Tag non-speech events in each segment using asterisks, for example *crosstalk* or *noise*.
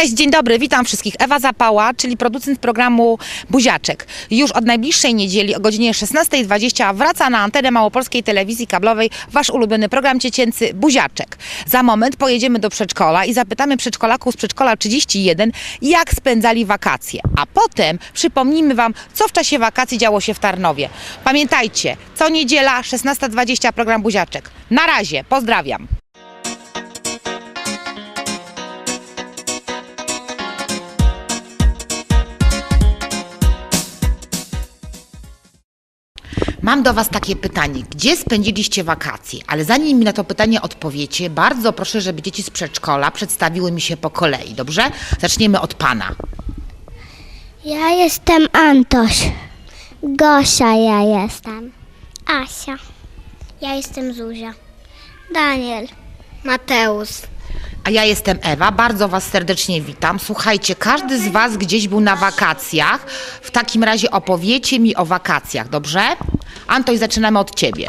Cześć, dzień dobry, witam wszystkich. Ewa Zapała, czyli producent programu Buziaczek. Już od najbliższej niedzieli o godzinie 16.20 wraca na antenę Małopolskiej Telewizji Kablowej wasz ulubiony program dziecięcy Buziaczek. Za moment pojedziemy do przedszkola i zapytamy przedszkolaków z przedszkola 31, jak spędzali wakacje. A potem przypomnimy wam, co w czasie wakacji działo się w Tarnowie. Pamiętajcie, co niedziela 16.20 program Buziaczek. Na razie, pozdrawiam. Mam do Was takie pytanie. Gdzie spędziliście wakacje? Ale zanim mi na to pytanie odpowiecie, bardzo proszę, żeby dzieci z przedszkola przedstawiły mi się po kolei, dobrze? Zaczniemy od Pana. Ja jestem Antoś. Gosia ja jestem. Asia. Ja jestem Zuzia. Daniel. Mateusz. A ja jestem Ewa, bardzo Was serdecznie witam. Słuchajcie, każdy z Was gdzieś był na wakacjach. W takim razie opowiecie mi o wakacjach, dobrze? Antoś, zaczynamy od Ciebie.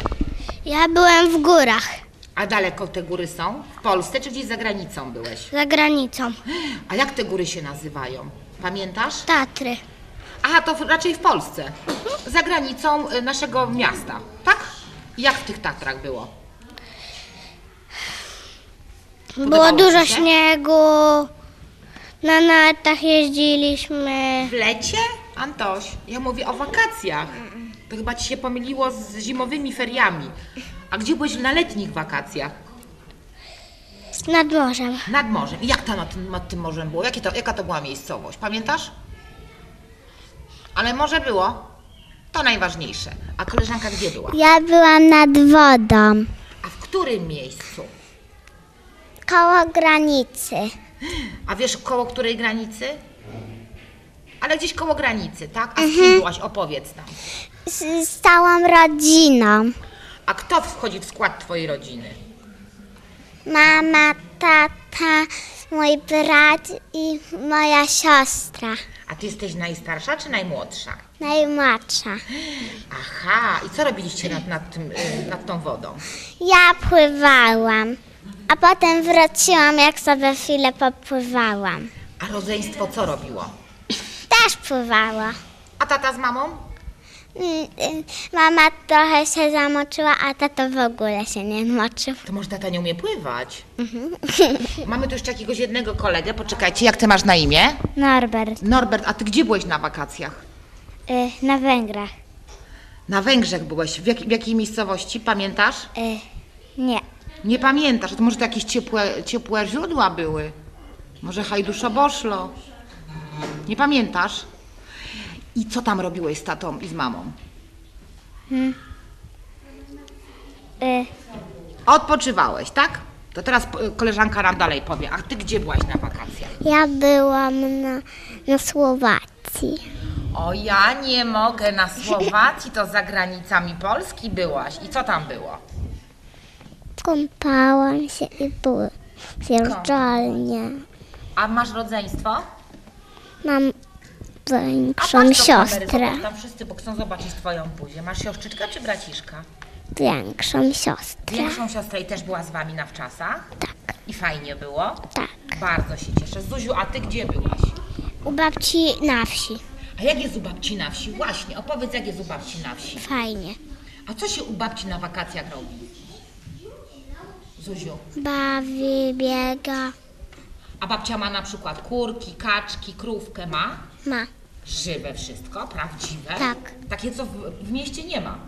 Ja byłem w górach. A daleko te góry są? W Polsce czy gdzieś za granicą byłeś? Za granicą. A jak te góry się nazywają? Pamiętasz? Tatry. Aha, to raczej w Polsce. Za granicą y, naszego miasta, tak? Jak w tych Tatrach było? Było Podobało dużo ci się? śniegu. Na nartach jeździliśmy. W lecie? Antoś, ja mówię o wakacjach. To chyba ci się pomyliło z zimowymi feriami. A gdzie byłeś na letnich wakacjach? Nad morzem. Nad morzem. I jak tam nad, tym- nad tym morzem było? Jakie to, jaka to była miejscowość? Pamiętasz? Ale morze było? To najważniejsze. A koleżanka gdzie była? Ja byłam nad wodą. A w którym miejscu? Koło granicy. A wiesz koło której granicy? Ale gdzieś koło granicy, tak? A z kim byłaś? Opowiedz nam. Z, z całą rodziną. A kto wchodzi w skład twojej rodziny? Mama, tata, mój brat i moja siostra. A ty jesteś najstarsza czy najmłodsza? Najmłodsza. Aha, i co robiliście nad, nad, tym, y, nad tą wodą? Ja pływałam, a potem wróciłam, jak sobie chwilę popływałam. A rodzeństwo co robiło? Też pływała. A tata z mamą? Mm, y, Mama trochę się zamoczyła, a tato w ogóle się nie moczył. To może tata nie umie pływać. *laughs* Mamy tu jeszcze jakiegoś jednego kolegę. Poczekajcie, jak ty masz na imię? Norbert, Norbert, a ty gdzie byłeś na wakacjach? y, na Węgrach. Na Węgrzech byłeś. W, jak, w jakiej miejscowości? Pamiętasz? Y, nie, Nie pamiętasz. To może to jakieś ciepłe, ciepłe źródła były? Może Hajduszoboszlo? Nie pamiętasz? I co tam robiłeś z tatą i z mamą? y, Odpoczywałeś, tak? To teraz koleżanka nam dalej powie. A ty gdzie byłaś na wakacjach? ja byłam na, na Słowacji. O, ja nie mogę. Na Słowacji to za granicami Polski byłaś. I co tam było? Kąpałam się i było zjeżdżalnie. A masz rodzeństwo? Mam A większą patrz do kamery, siostrę. zobacz, tam wszyscy, bo chcą zobaczyć twoją buzię. Masz siostrzyczkę czy braciszka? Większą siostrę. Większą siostrę i też była z wami na wczasach? Tak, I fajnie było? tak. Bardzo się cieszę. Zuziu, a ty gdzie byłaś? U babci na wsi. A jak jest u babci na wsi? Właśnie, opowiedz jak jest u babci na wsi. Fajnie. A co się u babci na wakacjach robi? Zuziu. Bawi, biega. A babcia ma na przykład kurki, kaczki, krówkę ma? Ma. Żywe wszystko, prawdziwe? Tak. Takie, co w, w mieście nie ma.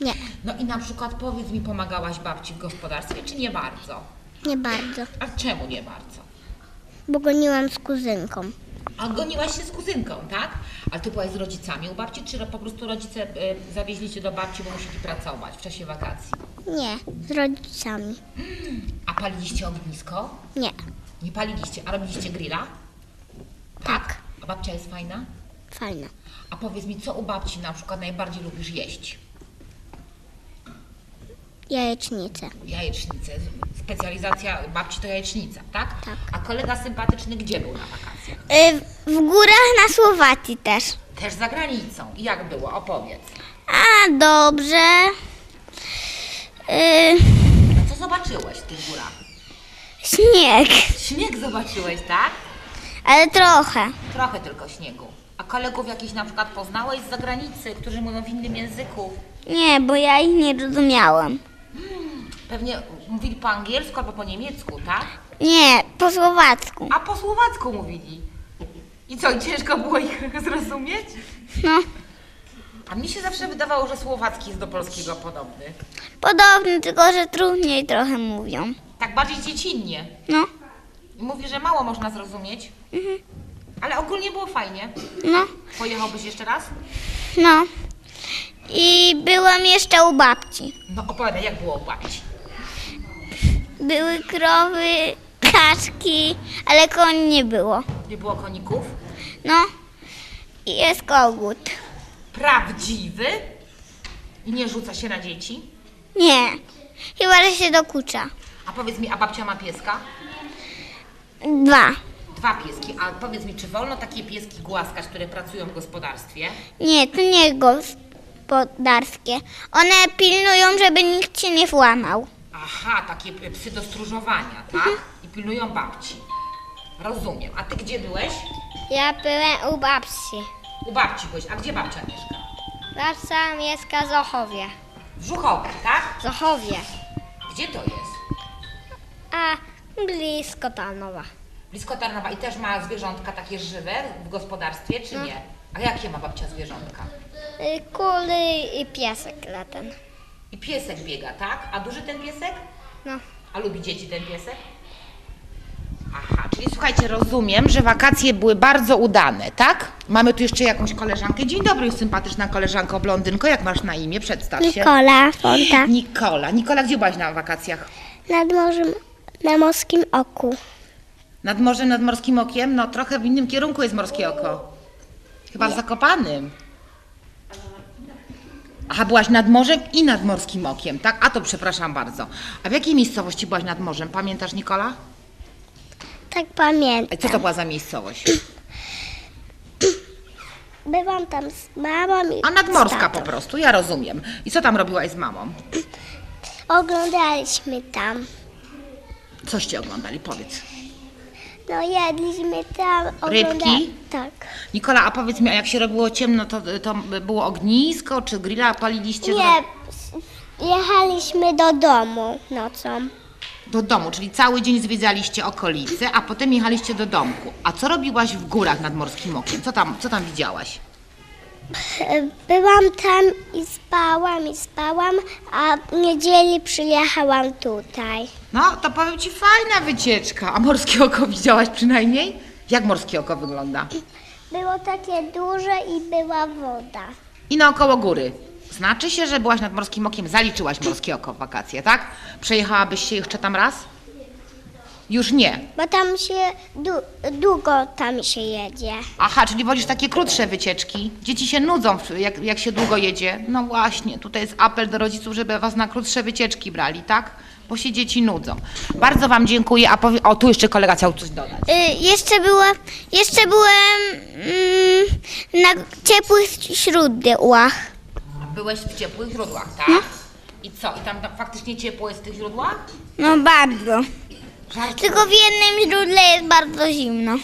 Nie, No i na przykład powiedz mi, pomagałaś babci w gospodarstwie, czy nie bardzo? nie bardzo. A czemu nie bardzo? Bo goniłam z kuzynką. A goniłaś się z kuzynką, tak? Ale ty byłaś z rodzicami u babci, czy po prostu rodzice y, zawieźli cię do babci, bo musieli pracować w czasie wakacji? Nie, z rodzicami. A paliliście ognisko? Nie, Nie paliliście, a robiliście grilla? Tak. A babcia jest fajna? fajne. A powiedz mi, co u babci na przykład najbardziej lubisz jeść? Jajecznice. Jajecznicę. Specjalizacja babci to jajecznica, tak? Tak. A kolega sympatyczny gdzie był na wakacjach? Y, w górach na Słowacji też. Też za granicą. I jak było? Opowiedz. A, dobrze. Y, A co zobaczyłeś w tych górach? Śnieg. Śnieg zobaczyłeś, tak? ale trochę. Trochę tylko śniegu. A kolegów jakichś na przykład poznałeś z zagranicy, którzy mówią w innym języku? Nie, bo ja ich nie rozumiałam. Pewnie mówili po angielsku albo po niemiecku, tak? Nie, po słowacku. A po słowacku mówili. I co, i ciężko było ich *laughs* zrozumieć? No, A mi się zawsze wydawało, że słowacki jest do polskiego podobny. podobny, tylko że trudniej trochę mówią. Tak bardziej dziecinnie. No, I mówi, że mało można zrozumieć. Ale ogólnie było fajnie. no, Pojechałbyś jeszcze raz? no. I byłam jeszcze u babci. No opowiadaj, jak było u babci. Były krowy, kaczki, ale koni nie było. Nie było koników? No, i jest kogut. Prawdziwy? I nie rzuca się na dzieci? Nie, chyba, że się dokucza. A powiedz mi, a babcia ma pieska? Dwa. Dwa pieski. A powiedz mi, czy wolno takie pieski głaskać, które pracują w gospodarstwie? Nie, to nie gospodarskie. One pilnują, żeby nikt się nie włamał. Aha, takie psy do stróżowania, tak? I pilnują babci. Rozumiem. A ty gdzie byłeś? Ja byłem u babci. U babci byłeś. A gdzie babcia mieszka? Babcia mieszka w Zochowie. W Żuchowie, tak? Zochowie. Gdzie to jest? A blisko Tarnowa. Blisko Tarnowa. I też ma zwierzątka takie żywe w gospodarstwie, czy nie? A jakie ma babcia zwierzątka? Y, Kuli i piesek latem. I piesek biega, tak? A duży ten piesek? No. A lubi dzieci ten piesek? Aha, czyli słuchajcie, rozumiem, że wakacje były bardzo udane, tak? Mamy tu jeszcze jakąś koleżankę. Dzień dobry, sympatyczna koleżanko blondynko. Jak masz na imię? Przedstaw się. Nikola Fonta. Nikola. Nikola, gdzie byłaś na wakacjach? Nad morzem na Morskim Oku. Nad morzem, nad Morskim Okiem? No trochę w innym kierunku jest Morskie Oko. Chyba w Zakopanym. Aha, byłaś nad morzem i nad Morskim Okiem, tak? A to przepraszam bardzo. A w jakiej miejscowości byłaś nad morzem? Pamiętasz, Nikola? Tak pamiętam. A co to była za miejscowość? *clears throat* Byłam tam z mamą i A nadmorska z tatą. po prostu, ja rozumiem. I co tam robiłaś z mamą? *clears throat* Oglądaliśmy tam. Coście oglądali, powiedz. No jedliśmy tam. Rybki? Tak. Nikola, a powiedz mi, a jak się robiło ciemno, to, to było ognisko, czy grilla paliliście? Nie, jechaliśmy do domu nocą. Do domu, czyli cały dzień zwiedzaliście okolice, a potem jechaliście do domku. A co robiłaś w górach nad Morskim Okiem? Co tam, co tam widziałaś? Byłam tam i spałam i spałam, a w niedzieli przyjechałam tutaj. No, to powiem Ci, fajna wycieczka. A Morskie Oko widziałaś przynajmniej? Jak Morskie Oko wygląda? Było takie duże i była woda. I naokoło góry. Znaczy się, że byłaś nad Morskim Okiem, zaliczyłaś Morskie Oko w wakacje, tak? Przejechałabyś się jeszcze tam raz? Już nie. Bo tam się du- długo tam się jedzie. Aha, czyli wolisz takie krótsze wycieczki. Dzieci się nudzą, jak, jak się długo jedzie. No właśnie, tutaj jest apel do rodziców, żeby was na krótsze wycieczki brali, tak? Bo się dzieci nudzą. Bardzo wam dziękuję. A powie... O, tu jeszcze kolega chciał coś dodać. Y, jeszcze była, jeszcze byłem mm, na ciepłych źródłach. Byłeś w ciepłych źródłach, tak? I co? I tam, tam faktycznie ciepło jest w tych źródłach? No bardzo. Tylko w jednym źródle jest bardzo zimno.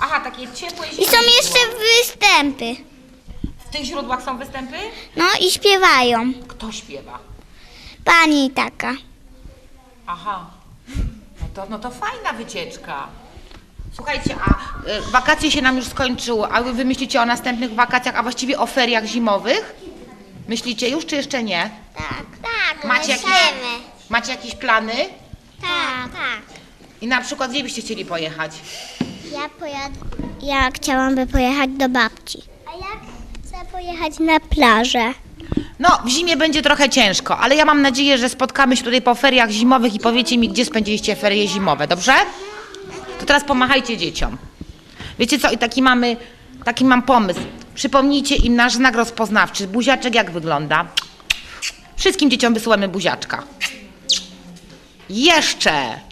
Aha, takie ciepłe I są jeszcze występy. W tych źródłach są występy? No i śpiewają. Kto śpiewa? Pani taka. Aha. No to, no to fajna wycieczka. Słuchajcie, a y, wakacje się nam już skończyły, a wy wymyślicie o następnych wakacjach, a właściwie o feriach zimowych? Myślicie już, czy jeszcze nie? Tak, tak. Macie jakieś, macie jakieś plany? Tak, tak. I na przykład gdzie byście chcieli pojechać? Ja pojadę. Ja chciałabym pojechać do babci. A ja chcę pojechać na plażę. No, w zimie będzie trochę ciężko, ale ja mam nadzieję, że spotkamy się tutaj po feriach zimowych i powiecie mi, gdzie spędziliście ferie zimowe, dobrze? To teraz pomachajcie dzieciom. Wiecie co, i taki mamy, taki mam pomysł. Przypomnijcie im nasz znak rozpoznawczy. Buziaczek jak wygląda? Wszystkim dzieciom wysyłamy buziaczka. Jeszcze!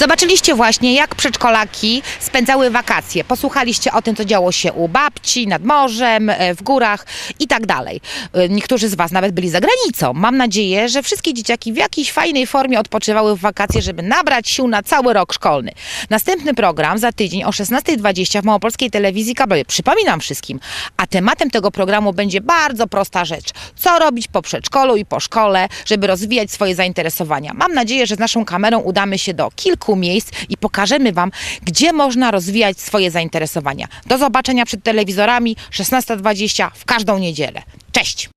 Zobaczyliście właśnie, jak przedszkolaki spędzały wakacje. Posłuchaliście o tym, co działo się u babci, nad morzem, e, w górach i tak dalej. E, Niektórzy z Was nawet byli za granicą. Mam nadzieję, że wszystkie dzieciaki w jakiejś fajnej formie odpoczywały w wakacje, żeby nabrać sił na cały rok szkolny. Następny program za tydzień o 16.20 w Małopolskiej Telewizji Kablowej. Przypominam wszystkim, a tematem tego programu będzie bardzo prosta rzecz. Co robić po przedszkolu i po szkole, żeby rozwijać swoje zainteresowania. Mam nadzieję, że z naszą kamerą udamy się do kilku miejsc i pokażemy Wam, gdzie można rozwijać swoje zainteresowania. Do zobaczenia przed telewizorami 16.20 w każdą niedzielę. Cześć!